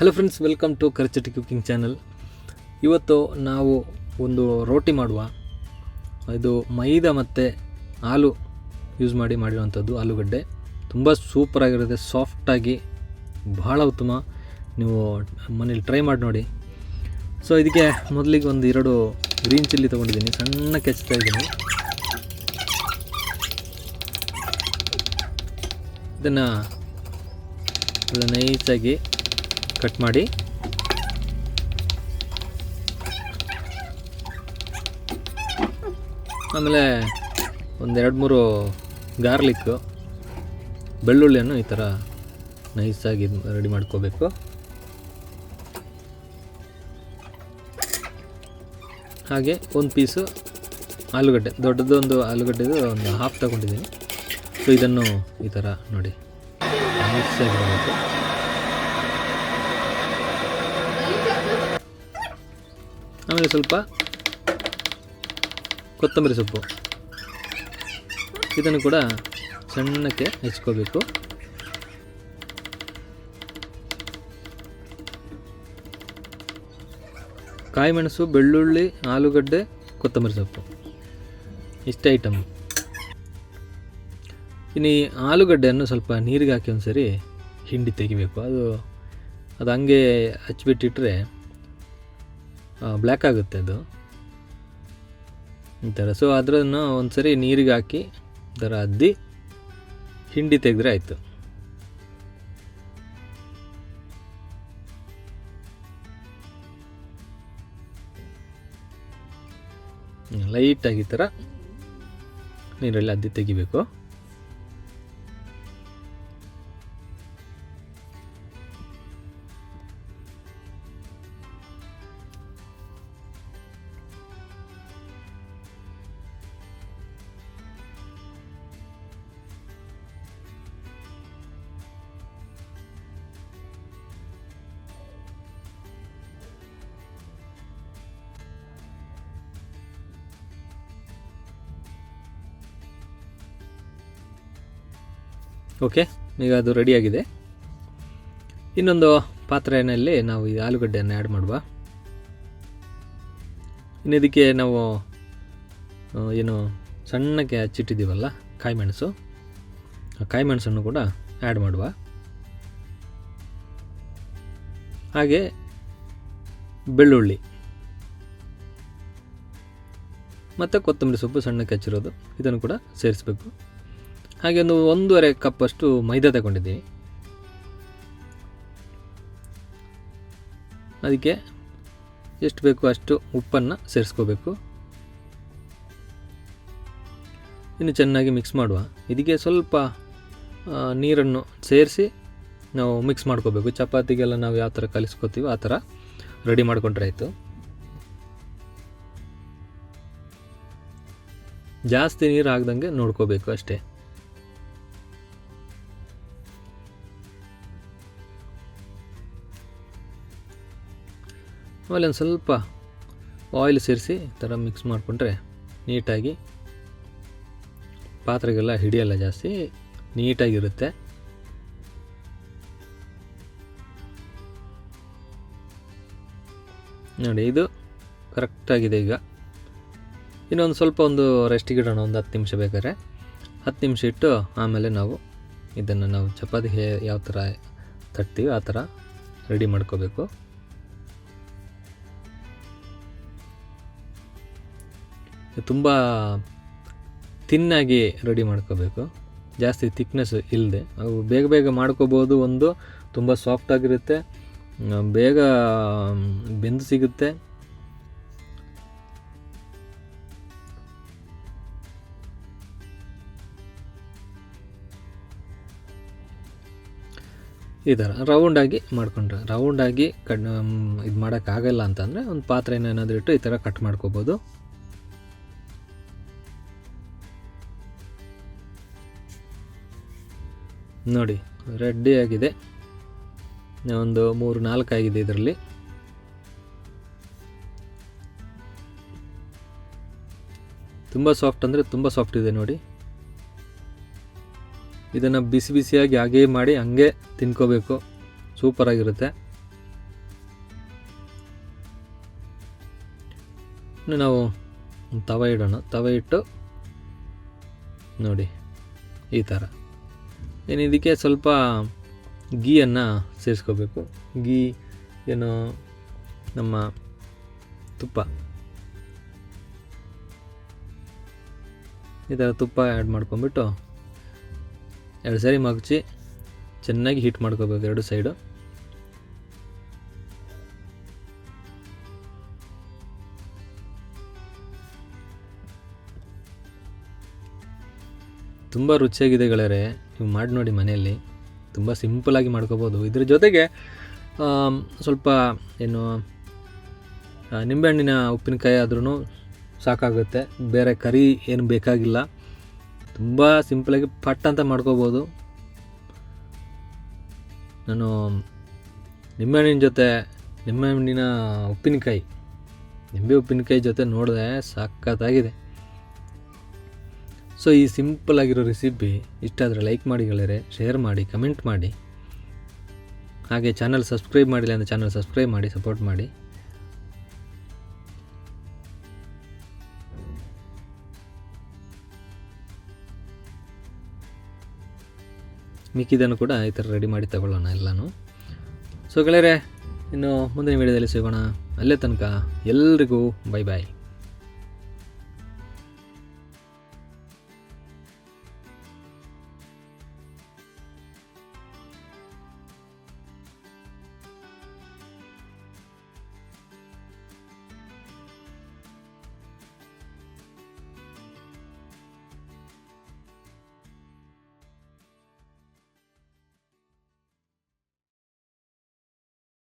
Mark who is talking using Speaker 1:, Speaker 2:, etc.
Speaker 1: Hello friends welcome to ಕರ್ಚಟಿ cooking channel ಇವತ್ತು ನಾವು ಒಂದು ರೋಟಿ ಮಾಡುವ. ಇದು ಮೈದಾ ಮತ್ತು ಹಾಲು ಯೂಸ್ ಮಾಡಿ ಮಾಡಿರುವಂಥದ್ದು ಆಲೂಗಡ್ಡೆ. ತುಂಬ ಸೂಪರಾಗಿರುತ್ತೆ ಸಾಫ್ಟಾಗಿ ಬಹಳ ಉತ್ತಮ. ನೀವು ಮನೇಲಿ ಟ್ರೈ ಮಾಡಿ ನೋಡಿ. ಸೊ ಇದಕ್ಕೆ ಮೊದಲಿಗೆ ಒಂದು ಎರಡು ಗ್ರೀನ್ ಚಿಲ್ಲಿ ತೊಗೊಂಡಿದ್ದೀನಿ, ಸಣ್ಣ ಕೆಚ್ತಾ ಇದ್ದೀನಿ ಇದನ್ನು ನೈಸಾಗಿ ಕಟ್ ಮಾಡಿ. ಆಮೇಲೆ ಒಂದೆರಡು ಮೂರು ಗಾರ್ಲಿಕ್ಕು ಬೆಳ್ಳುಳ್ಳಿಯನ್ನು ಈ ಥರ ನೈಸಾಗಿ ರೆಡಿ ಮಾಡ್ಕೋಬೇಕು. ಹಾಗೆ ಒಂದು ಪೀಸು ಆಲೂಗಡ್ಡೆ ದೊಡ್ಡದೊಂದು ಆಲೂಗಡ್ಡೆದು ಒಂದು ಹಾಫ್ ತಗೊಂಡಿದ್ದೀನಿ. ಸೊ ಇದನ್ನು ಈ ಥರ ನೋಡಿ. ನೈಸಾಗಿರಬೇಕು ಆಮೇಲೆ ಸ್ವಲ್ಪ ಕೊತ್ತಂಬರಿ ಸೊಪ್ಪು. ಇದನ್ನು ಕೂಡ ಸಣ್ಣಕ್ಕೆ ಹೆಚ್ಕೋಬೇಕು ಕಾಯಿ ಮೆಣಸು ಬೆಳ್ಳುಳ್ಳಿ, ಆಲೂಗಡ್ಡೆ, ಕೊತ್ತಂಬರಿ ಸೊಪ್ಪು. ಇಷ್ಟೇ ಐಟಮ್ ಇನ್ನು ಈ ಆಲೂಗಡ್ಡೆಯನ್ನು ಸ್ವಲ್ಪ ನೀರಿಗೆ ಹಾಕಿ ಒಂದು ಸರಿ ಹಿಂಡಿ ತೆಗಿಬೇಕು. ಅದು ಅದು ಹಂಗೆ ಹಚ್ಬಿಟ್ಟಿಟ್ರೆ ಬ್ಲ್ಯಾಕ್ ಆಗುತ್ತೆ ಅದು. ಈ ಥರ ಸೊ ಅದನ್ನು ಒಂದು ಸರಿ ನೀರಿಗೆ ಹಾಕಿ ಥರ ಅದ್ದಿ, ಹಿಂಡಿ ತೆಗೆದ್ರೆ ಆಯಿತು. ಲೈಟಾಗಿ ಥರ ನೀರಲ್ಲಿ ಅದ್ದಿ ತೆಗಿಬೇಕು. ಓಕೆ ಈಗ ಅದು ರೆಡಿಯಾಗಿದೆ ಇನ್ನೊಂದು ಪಾತ್ರೆಯಲ್ಲಿ ನಾವು ಈ ಆಲೂಗಡ್ಡೆಯನ್ನು ಆ್ಯಡ್ ಮಾಡುವ. ಇನ್ನು ಇದಕ್ಕೆ ನಾವು ಏನು ಸಣ್ಣಕ್ಕೆ ಹಚ್ಚಿಟ್ಟಿದ್ದೀವಲ್ಲ ಕಾಯಿ ಮೆಣಸು ಆ ಕಾಯಿ ಮೆಣಸನ್ನು ಕೂಡ ಆ್ಯಡ್ ಮಾಡುವ. ಹಾಗೆ ಬೆಳ್ಳುಳ್ಳಿ. ಮತ್ತು ಕೊತ್ತಂಬರಿ ಸೊಪ್ಪು ಸಣ್ಣಕ್ಕೆ ಹಚ್ಚಿರೋದು, ಇದನ್ನು ಕೂಡ ಸೇರಿಸಬೇಕು. ಹಾಗೆ ಒಂದು ಒಂದೂವರೆ ಕಪ್ಪಷ್ಟು ಮೈದಾ ತಗೊಂಡಿದ್ದೀನಿ. ಅದಕ್ಕೆ ಎಷ್ಟು ಬೇಕು ಅಷ್ಟು ಉಪ್ಪನ್ನು ಸೇರಿಸ್ಕೋಬೇಕು. ಇನ್ನು ಚೆನ್ನಾಗಿ ಮಿಕ್ಸ್ ಮಾಡುವ. ಇದಕ್ಕೆ ಸ್ವಲ್ಪ ನೀರನ್ನು ಸೇರಿಸಿ ನಾವು ಮಿಕ್ಸ್ ಮಾಡ್ಕೋಬೇಕು. ಚಪಾತಿಗೆಲ್ಲ ನಾವು ಯಾವ ಥರ ಕಲಿಸ್ಕೋತೀವೋ ಆ ಥರ ರೆಡಿ ಮಾಡಿಕೊಂಡ್ರೆ ಆಯಿತು. ಜಾಸ್ತಿ ನೀರು ಆಗ್ದಂಗೆ ನೋಡ್ಕೋಬೇಕು ಅಷ್ಟೇ. ಆಮೇಲೆ ಒಂದು ಸ್ವಲ್ಪ ಆಯಿಲ್ ಸೇರಿಸಿ ಥರ ಮಿಕ್ಸ್ ಮಾಡಿಕೊಂಡ್ರೆ ನೀಟಾಗಿ ಪಾತ್ರೆಗೆಲ್ಲ ಹಿಡಿಯಲ್ಲ ಜಾಸ್ತಿ, ನೀಟಾಗಿರುತ್ತೆ. ನೋಡಿ, ಇದು ಕರೆಕ್ಟಾಗಿದೆ ಈಗ. ಇನ್ನೊಂದು ಸ್ವಲ್ಪ ಒಂದು ರೆಸ್ಟಿಗೆ ಇಡೋಣ, ಒಂದು ಹತ್ತು ನಿಮಿಷ ಬೇಕಾದ್ರೆ. ಹತ್ತು ನಿಮಿಷ ಇಟ್ಟು ಆಮೇಲೆ ನಾವು ಇದನ್ನು ನಾವು ಚಪಾತಿ ಯಾವ ಥರ ತಟ್ತೀವಿ, ಆ ಥರ ರೆಡಿ ಮಾಡ್ಕೋಬೇಕು. ತುಂಬ ತಿನ್ನಾಗಿ ರೆಡಿ ಮಾಡ್ಕೋಬೇಕು. ಜಾಸ್ತಿ ತಿಕ್ನೆಸ್ ಇಲ್ಲದೆ ಅವು ಬೇಗ ಬೇಗ ಮಾಡ್ಕೋಬೋದು ಒಂದು, ತುಂಬ ಸಾಫ್ಟಾಗಿರುತ್ತೆ ಬೇಗ ಬೆಂದು ಸಿಗುತ್ತೆ. ಈ ಥರ ರೌಂಡಾಗಿ ಮಾಡ್ಕೊಂಡ್ರೆ. ರೌಂಡಾಗಿ ಕಡ್ ಇದು ಮಾಡೋಕ್ಕಾಗಲ್ಲ ಅಂತಂದರೆ ಒಂದು ಪಾತ್ರೆನ ಏನಾದರೂ ಇಟ್ಟು ಈ ಥರ ಕಟ್ ಮಾಡ್ಕೋಬೋದು. ನೋಡಿ, ರೆಡ್ಡಿ ಆಗಿದೆ. ಒಂದು ಮೂರು ನಾಲ್ಕು ಆಗಿದೆ ಇದರಲ್ಲಿ. ತುಂಬ ಸಾಫ್ಟ್ ಅಂದರೆ ತುಂಬ ಸಾಫ್ಟ್ ಇದೆ ನೋಡಿ. ಇದನ್ನು ಬಿಸಿ ಬಿಸಿಯಾಗಿ ಹಾಗೇ ಮಾಡಿ ಹಂಗೆ ತಿನ್ಕೋಬೇಕು. ಸೂಪರ್ ಸೂಪರಾಗಿರುತ್ತೆ ನಾವು ತವ ಇಡೋಣ. ತವ ಇಟ್ಟು ನೋಡಿ, ಈ ಥರ ಏನು ಇದಕ್ಕೆ ಸ್ವಲ್ಪ ಗೀಯನ್ನು ಸೇರಿಸ್ಕೋಬೇಕು. ಗೀ ಏನು ನಮ್ಮ ತುಪ್ಪ. ಈ ಥರ ತುಪ್ಪ ಆ್ಯಡ್ ಮಾಡ್ಕೊಂಬಿಟ್ಟು ಎರಡು ಸರಿ ಮಗಚಿ ಚೆನ್ನಾಗಿ ಹೀಟ್ ಮಾಡ್ಕೋಬೇಕು ಎರಡು ಸೈಡು ತುಂಬ ರುಚಿಯಾಗಿದೆ ಗೆಳೆಯರೆ. ನೀವು ಮಾಡಿ ನೋಡಿ ಮನೆಯಲ್ಲಿ. ತುಂಬ ಸಿಂಪಲಾಗಿ ಮಾಡ್ಕೋಬೋದು. ಇದ್ರ ಜೊತೆಗೆ ಸ್ವಲ್ಪ ಏನು ನಿಂಬೆಹಣ್ಣಿನ ಉಪ್ಪಿನಕಾಯಿ ಆದ್ರೂ ಸಾಕಾಗುತ್ತೆ. ಬೇರೆ ಕರಿ ಏನು ಬೇಕಾಗಿಲ್ಲ. ತುಂಬ ಸಿಂಪಲಾಗಿ ಪಟ್ ಅಂತ ಮಾಡ್ಕೋಬೋದು. ನಾನು ನಿಂಬೆಹಣ್ಣಿನ ಜೊತೆ, ನಿಂಬೆಹಣ್ಣಿನ ಉಪ್ಪಿನಕಾಯಿ, ನಿಂಬೆ ಉಪ್ಪಿನಕಾಯಿ ಜೊತೆ ನೋಡಿದೆ ಸಖತ್ತಾಗಿದೆ ಸೊ ಈ ಸಿಂಪಲ್ ಆಗಿರೋ ರೆಸಿಪಿ ಇಷ್ಟ ಆದರೆ ಲೈಕ್ ಮಾಡಿ ಗೆಳೆಯರೆ ಶೇರ್ ಮಾಡಿ ಕಮೆಂಟ್ ಮಾಡಿ. ಹಾಗೆ ಚಾನಲ್ ಸಬ್ಸ್ಕ್ರೈಬ್ ಮಾಡಿಲ್ಲ ಅಂದರೆ ಚಾನಲ್ ಸಬ್ಸ್ಕ್ರೈಬ್ ಮಾಡಿ ಸಪೋರ್ಟ್ ಮಾಡಿ. ಮಿಕ್ಕಿದ್ದನ್ನು ಕೂಡ ಈ ಥರ ರೆಡಿ ಮಾಡಿ ತಗೊಳ್ಳೋಣ ಎಲ್ಲನೂ. ಸೊ ಗೆಳೆಯರೆ, ಇನ್ನು ಮುಂದಿನ ವೀಡಿಯೋದಲ್ಲಿ ಸಿಗೋಣ. ಅಲ್ಲೇ ತನಕ ಎಲ್ರಿಗೂ ಬೈ ಬಾಯ್